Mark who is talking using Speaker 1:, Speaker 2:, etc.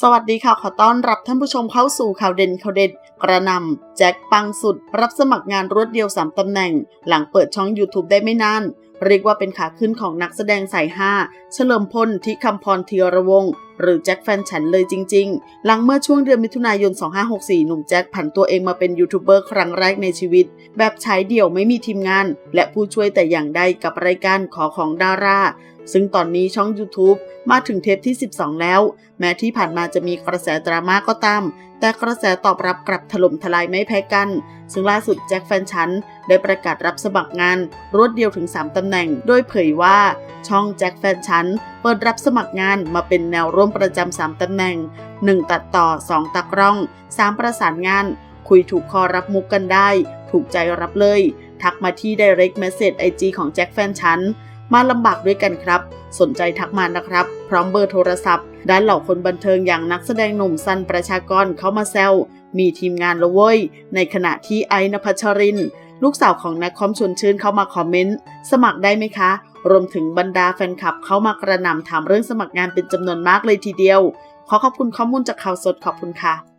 Speaker 1: สวัสดีค่ะ ขอต้อนรับท่านผู้ชมเข้าสู่ข่าวเด่นข่าวเด็ด กระนำแจ็คปังสุด รับสมัครงานรวดเดียว 3 ตำแหน่ง หลังเปิดช่อง YouTube ได้ไม่นาน เรียกว่าเป็นขาขึ้นของนักแสดงสายห้าเฉลิมพลที่คำพรเทียรวง หรือแจ็คแฟนฉันเลยจริง ๆ หลังเมื่อช่วงเดือนมิถุนายน 2564 หนุ่มแจ็คผันตัวเองมาเป็นยูทูบเบอร์ครั้งแรกในชีวิต แบบใช้เดี่ยวไม่มีทีมงาน และผู้ช่วยแต่อย่างใดกับรายการขอของดาราซึ่งตอนนี้ช่อง YouTube มาถึงเทปที่ 12 แล้ว แม้ที่ผ่านมาจะมีกระแสดราม่าก็ตาม แต่กระแสตอบรับกลับถล่มทลายไม่แพ้กัน ซึ่งล่าสุดแจ็คแฟนฉันได้ประกาศรับสมัครงานรวดเดียวถึง 3 ตำแหน่ง โดยเผยว่าช่องแจ็คแฟนฉันเปิดรับสมัครงานมาเป็นแนวร่วมประจำ 3 ตำแหน่ง 1 ตัดต่อ 2 ตักร่อง 3 ประสานงาน คุยถูกคอรับมุกกันได้ ถูกใจรับเลย ทักมาที่ direct message IG ของแจ็คแฟนฉันมาลำบากด้วยกันครับ สนใจทักมานะครับ พร้อมเบอร์โทรศัพท์ ด้านเหล่าคนบันเทิงอย่างนักแสดงหนุ่มซันประชากรเข้ามาแซวมีทีมงานละเว้ย ในขณะที่ไอ้นภัชริน ลูกสาวของนักคอมชวนชื่นเข้ามาคอมเมนต์ สมัครได้ไหมคะ รวมถึงบรรดาแฟนคลับเข้ามากระหน่ำถามเรื่องสมัครงานเป็นจำนวนมากเลยทีเดียว ขอขอบคุณข้อมูลจากข่าวสดขอบคุณค่ะ